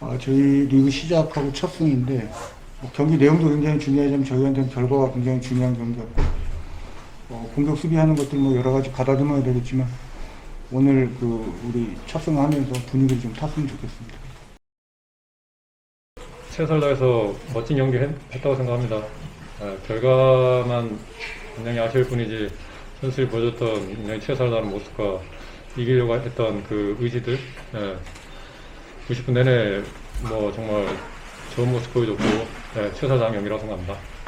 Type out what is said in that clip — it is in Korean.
아, 저희 리그 시작하고 첫 승인데 뭐 경기 내용도 굉장히 중요하지만 저희한테는 결과가 굉장히 중요한 경기였고 어, 공격 수비하는 것들 뭐 여러 가지 가다듬어야 되겠지만 오늘 그 우리 첫 승하면서 분위기를 좀 탔으면 좋겠습니다. 최선을 다해서 멋진 했, 했다고 생각합니다. 예, 결과만 굉장히 아쉬울 뿐이지 선수들이 보여줬던 굉장히 최선을 다하는 모습과 이기려고 했던 그 의지들 예, 90분 내내 뭐 정말 좋은 모습 보여줬고 예, 최선을 다한 경기라고 생각합니다.